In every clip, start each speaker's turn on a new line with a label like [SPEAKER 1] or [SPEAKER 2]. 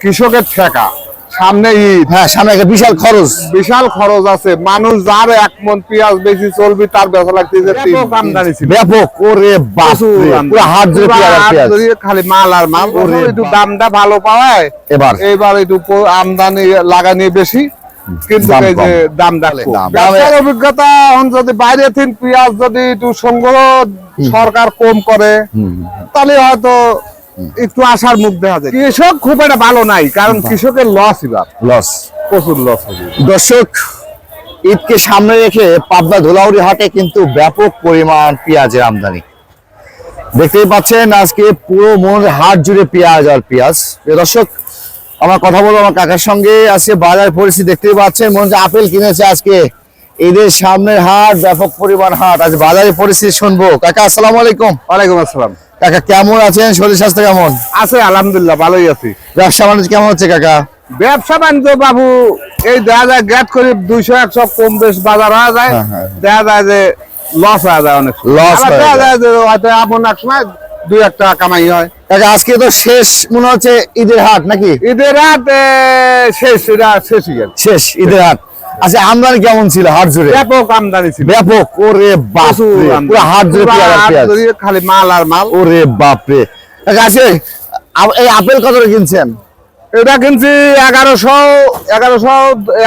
[SPEAKER 1] কৃষকের ঠেকা। সামনে ঈদ।
[SPEAKER 2] হ্যাঁ সামনে একটা বিশাল খরচ।
[SPEAKER 1] বিশাল খরচ আছে। মানুষ যার এক মন পেঁয়াজ বেশি চলবে তার বেচা লাগতেছে আমদানি ছিল।
[SPEAKER 2] ব্যাপক। ওরে বাপরে পুরো হাত ধরে পেঁয়াজ।
[SPEAKER 1] খালি মাল আর মাল। একটু দামটা ভালো পাওয়ায়
[SPEAKER 2] এবার।
[SPEAKER 1] এবার একটু আমদানি লাগানি বেশি। কিন্তু
[SPEAKER 2] দাম
[SPEAKER 1] এই যে
[SPEAKER 2] কম।
[SPEAKER 1] দামটা ব্যবসার অভিজ্ঞতা এখন যদি বাইরে থেকে পেঁয়াজ যদি একটু সংগ্রহ সরকার কম করে তাহলে হয়তো একটু আশার মুখ দেখা যায়। কৃষক খুব একটা ভালো নাই কারণ কৃষকের লস এবার।
[SPEAKER 2] লস
[SPEAKER 1] প্রচুর লস হবে।
[SPEAKER 2] দর্শক ঈদকে সামনে রেখে পাবনা ধুলাউড়ি হাটে কিন্তু ব্যাপক পরিমাণ পেঁয়াজের আমদানি। দেখতেই পাচ্ছেন আজকে পুরো মন হাট জুড়ে পেঁয়াজ আর পেঁয়াজ। দর্শক আমার কথা বলব আমার কাকার সঙ্গে। আজকে বাজার পরিস্থিতি দেখতেই পাচ্ছেন মনে হচ্ছে আপেল কিনেছে আজকে। ঈদের সামনের হাট ব্যাপক পরিমাণ হাট। আজ বাজারের পরিস্থিতি শুনব। কাকা আসসালামু আলাইকুম।
[SPEAKER 1] ওয়ালাইকুম আসসালাম।
[SPEAKER 2] কাকা কেমন আছেন? শরীর স্বাস্থ্য কেমন?
[SPEAKER 1] আছে আলহামদুলিল্লাহ ভালোই আছি।
[SPEAKER 2] ব্যবসা বাণিজ্য কেমন হচ্ছে কাকা?
[SPEAKER 1] ব্যবসা বাণিজ্য বাবু এই দেখা যায় গ্যাট করে দুইশো একশো কম বেশ বাজার হয়ে যায়।
[SPEAKER 2] হ্যাঁ, হ্যাঁ।
[SPEAKER 1] দেখা যায় যে লস হয়ে যায় অনেক
[SPEAKER 2] হয়ে
[SPEAKER 1] দেখা
[SPEAKER 2] যায়।
[SPEAKER 1] যে হয়তো এমন এক সময় দুই এক টাকা কামাই হয়।
[SPEAKER 2] কাকা আজকে তো শেষ মনে হচ্ছে ঈদের হাট নাকি?
[SPEAKER 1] ঈদের এ, শেষ এটা গেল
[SPEAKER 2] শেষ ঈদের হাট। আচ্ছা আমদানি কেমন ছিল? হাট জুড়ে?
[SPEAKER 1] ব্যাপক আমদানি ছিল।
[SPEAKER 2] ব্যাপক? ওরে পুরো হাট জুড়ে পেঁয়াজ।
[SPEAKER 1] খালি মাল আর মাল।
[SPEAKER 2] ওরে বাপরে। কাকা আজকে এই আপেল কত কিনছেন?
[SPEAKER 1] এটা কিনছি এগারোশো এগারোশো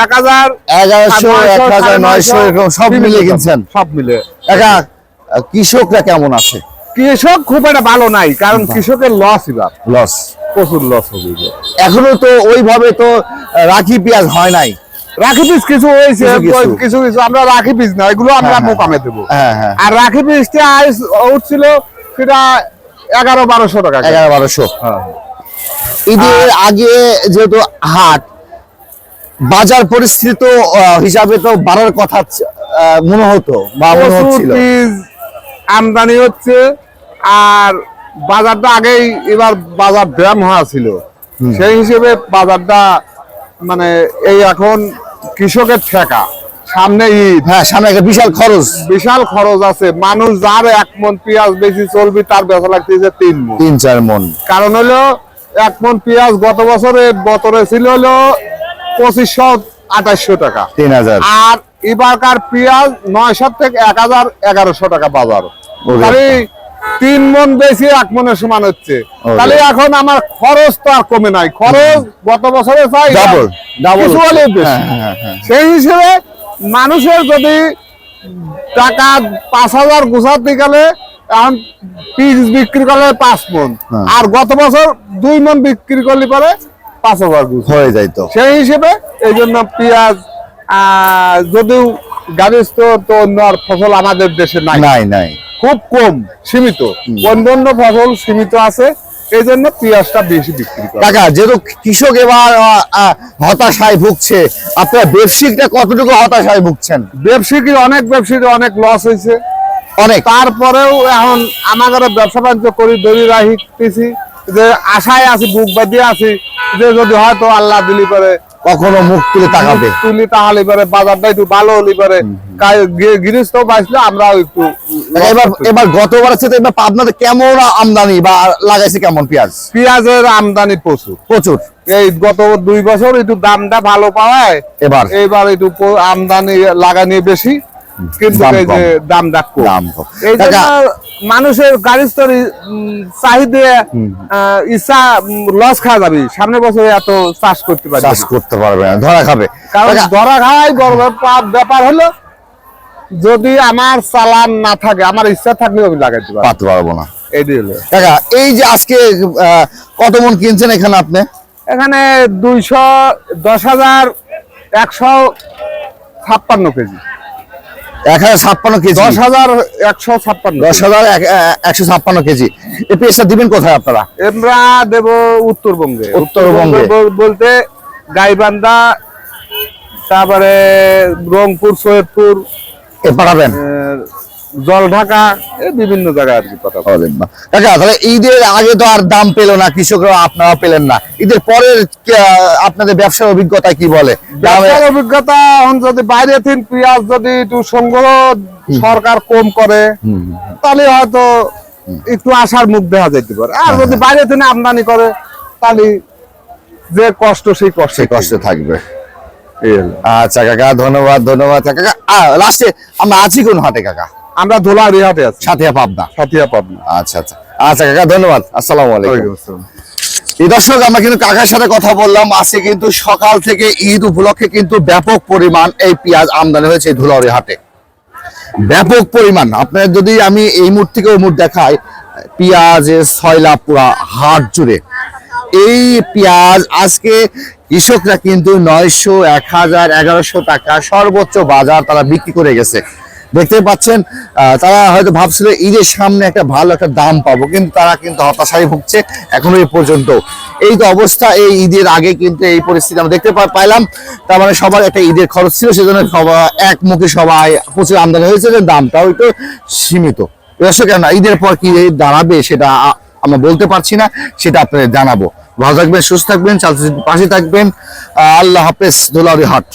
[SPEAKER 1] এক হাজার
[SPEAKER 2] এগারোশো এক হাজার নয়শো এরকম সব মিলিয়ে কিনছেন?
[SPEAKER 1] সব মিলে
[SPEAKER 2] কাকা কৃষকরা কেমন আছে?
[SPEAKER 1] কৃষক খুব একটা ভালো নাই কারণ কৃষকের লস এবার।
[SPEAKER 2] লস
[SPEAKER 1] প্রচুর লস হবে
[SPEAKER 2] এখনও তো ওইভাবে তো রাখি পেঁয়াজ হয় নাই।
[SPEAKER 1] রাখি পিস কিছু হয়েছে
[SPEAKER 2] কিছু কিছু।
[SPEAKER 1] আমরা রাখি পিস না এগুলো আমরা
[SPEAKER 2] হ্যাঁ, হ্যাঁ।
[SPEAKER 1] মোকামে দেবো
[SPEAKER 2] হ্যাঁ হ্যাঁ
[SPEAKER 1] আর রাখি পিসটা আইস উঠছিল সেটা এগারো বারোশো টাকা।
[SPEAKER 2] এগারো বারোশো
[SPEAKER 1] হ্যাঁ।
[SPEAKER 2] ঈদের আগে যেহেতু হাট বাজার পরিস্থিতি হিসাবে তো বাড়ার কথা মনে হতো বা মনে হচ্ছিল
[SPEAKER 1] আমদানি হচ্ছে আর বাজারটা আগেই এবার বাজার ড্যাম হওয়া ছিল সেই হিসেবে বাজারটা মানে এই এখন কৃষকের ঠেকা। সামনে ঈদ।
[SPEAKER 2] হ্যাঁ সামনে একটা বিশাল খরচ।
[SPEAKER 1] বিশাল খরচ আছে। মানুষ যার এক মন পেঁয়াজ বেশি চলবে তার বেচা লাগতেছে তিন মন।
[SPEAKER 2] তিন চার মন।
[SPEAKER 1] কারণ হলো এক মন পেঁয়াজ গত বছরে বছরে ছিল হলো পঁচিশশো আঠাশশো টাকা।
[SPEAKER 2] তিন হাজার।
[SPEAKER 1] আর এবারকার পেঁয়াজ নয়শো থেকে এক হাজার এগারোশো টাকা বাজার। তিন মন বেশি এক মনের সমান হচ্ছে। তাহলে এখন আমার খরচ তো আর কমে নাই। খরচ গত বছরে চাই
[SPEAKER 2] ডাবল
[SPEAKER 1] বেশি।
[SPEAKER 2] হ্যাঁ হ্যাঁ
[SPEAKER 1] সেই হিসেবে মানুষের যদি টাকা পাঁচ হাজার গুছাতে গেলে এখন পিস বিক্রি করলে পাঁচ মন
[SPEAKER 2] হ্যাঁ।
[SPEAKER 1] আর গত বছর দুই মন বিক্রি করলে পরে পাঁচ হাজার গুছ।
[SPEAKER 2] হয়ে যায় তো।
[SPEAKER 1] সেই হিসেবে এই জন্য পেঁয়াজ আহ, যদিও গার্হস্থ তো অন্য আর ফসল আমাদের দেশে নাই।
[SPEAKER 2] নাই নাই।
[SPEAKER 1] খুব কম সীমিত। অন্যান্য ফসল সীমিত আছে এই জন্য পেঁয়াজটা বেশি বিক্রি করে।
[SPEAKER 2] কাকা যেহেতু কৃষক এবার হতাশায় ভুগছে আপনার ব্যবসায়িকটা কতটুকু হতাশায় ভুগছেন?
[SPEAKER 1] ব্যবসায়ী অনেক ব্যবসায়ী অনেক লস হয়েছে।
[SPEAKER 2] অনেক।
[SPEAKER 1] তারপরেও এখন আমাদের ব্যবসা বাণিজ্য করি দড়ি রাখতেছি যে আশায় আছি বুক বাঁধিয়ে আছি যে যদি হয়তো আল্লাহ দিলি করে
[SPEAKER 2] কখনো মুখ তুলে তাকাবে।
[SPEAKER 1] তুলি তাহলে পরে বাজারটা একটু ভালো হলে পরে গৃহস্থ বাঁচলে আমরাও একটু
[SPEAKER 2] এবার এবার গতবার সাথে এবার পাবনাতে কেমন আমদানি বা লাগাইছে কেমন পেঁয়াজ?
[SPEAKER 1] পেঁয়াজের আমদানি প্রচুর।
[SPEAKER 2] প্রচুর।
[SPEAKER 1] এই গত দুই বছর একটু দামটা ভালো পাওয়ায়
[SPEAKER 2] এবার?
[SPEAKER 1] এবার একটু আমদানি লাগানি বেশি কিন্তু
[SPEAKER 2] দাম
[SPEAKER 1] এই যে
[SPEAKER 2] কম। দাম
[SPEAKER 1] এই মানুষের গাড়ির চাহিদা ইচ্ছা লস খাওয়া যাবে। সামনে বছরে এত চাষ করতে পারবে
[SPEAKER 2] চাষ করতে পারবে না ধরা খাবে।
[SPEAKER 1] কারণ ধরা খাওয়াই বড় ব্যাপার ব্যাপার হলো যদি আমার চালান না থাকে আমার ইচ্ছা থাকলে আমি লাগাইতে
[SPEAKER 2] পারতে পারব না।
[SPEAKER 1] এইটাই হলো।
[SPEAKER 2] কাকা এই যে আজকে কত মন কিনছেন এখানে আপনি?
[SPEAKER 1] এখানে দুইশো দশ হাজার একশো ছাপ্পান্ন কেজি।
[SPEAKER 2] এক হাজার ছাপ্পান্ন কেজি।
[SPEAKER 1] দশ হাজার একশো ছাপ্পান্ন।
[SPEAKER 2] দশ হাজার এক- একশো ছাপ্পান্ন কেজি। এই পেঁয়াজটা দিবেন কোথায় আপনারা?
[SPEAKER 1] আমরা দেব উত্তরবঙ্গে।
[SPEAKER 2] উত্তরবঙ্গে।
[SPEAKER 1] বলতে গাইবান্ধা তারপরে রংপুর সৈয়দপুর।
[SPEAKER 2] এ পাঠাবেন।
[SPEAKER 1] জলঢাকা ঢাকা বিভিন্ন জায়গায় আর কি কথা।
[SPEAKER 2] কাকা তাহলে ঈদের আগে তো আর দাম পেল না কৃষকরা আপনারা পেলেন না। ঈদের পরের আপনাদের ব্যবসার অভিজ্ঞতা কি বলে?
[SPEAKER 1] ব্যবসার অভিজ্ঞতা যদি বাইরে থেকে পেঁয়াজ যদি একটু সংগ্রহ সরকার কম করে তাহলে হয়তো একটু আশার মুখ দেখা যেতে পারে। আর যদি বাইরে থেকে আমদানি করে তাহলে যে কষ্ট সেই কষ্ট
[SPEAKER 2] কষ্ট থাকবে। আচ্ছা কাকা ধন্যবাদ ধন্যবাদ। কাকা লাস্টে আমরা আছি কোন হাটে কাকা?
[SPEAKER 1] আমরা ধোলা রিহাটে আছি।
[SPEAKER 2] সাথিয়া পাবনা।
[SPEAKER 1] সাথিয়া পাবনা।
[SPEAKER 2] আচ্ছা আচ্ছা। আচ্ছা কাকা ধন্যবাদ। আসসালামু আলাইকুম। এই দর্শক আমরা কিন্তু কাকার সাথে কথা বললাম। আজকে কিন্তু সকাল থেকে ঈদ উপলক্ষে কিন্তু ব্যাপক পরিমাণ এই পেঁয়াজ আমদানি হয়েছে এই ধুলাউড়ি হাটে ব্যাপক পরিমাণ। আপনার যদি আমি এই মুহূর্ত থেকে ওই মুহূর্ত দেখাই পেঁয়াজের ছয়লা পুরা হাট জুড়ে। এই পেঁয়াজ আজকে কৃষকরা কিন্তু নয়শো এক হাজার এগারোশো টাকা সর্বোচ্চ বাজার তারা বিক্রি করে গেছে। দেখতে পাচ্ছেন তারা হয়তো ভাবছিল ঈদের সামনে একটা ভালো একটা দাম পাবো, কিন্তু তারা কিন্তু হতাশায় ভুগছে এখনও এই পর্যন্ত। এই তো অবস্থা, এই ঈদের আগে কিন্তু এই পরিস্থিতি আমরা দেখতে পাইলাম। তার মানে সবার একটা ঈদের খরচ ছিল, সেজন্য সবাই এক মুখে সবাই প্রচুর আমদানি হয়েছে, যে দামটাও একটু সীমিত। দর্শক কেন ঈদের পর কি দাঁড়াবে সেটা আমরা বলতে পারছি না, সেটা আপনাদের জানাব। ভালো থাকবেন, সুস্থ থাকবেন পাশে থাকবেন। আল্লাহ হাফেজ দোলাউরি হাট।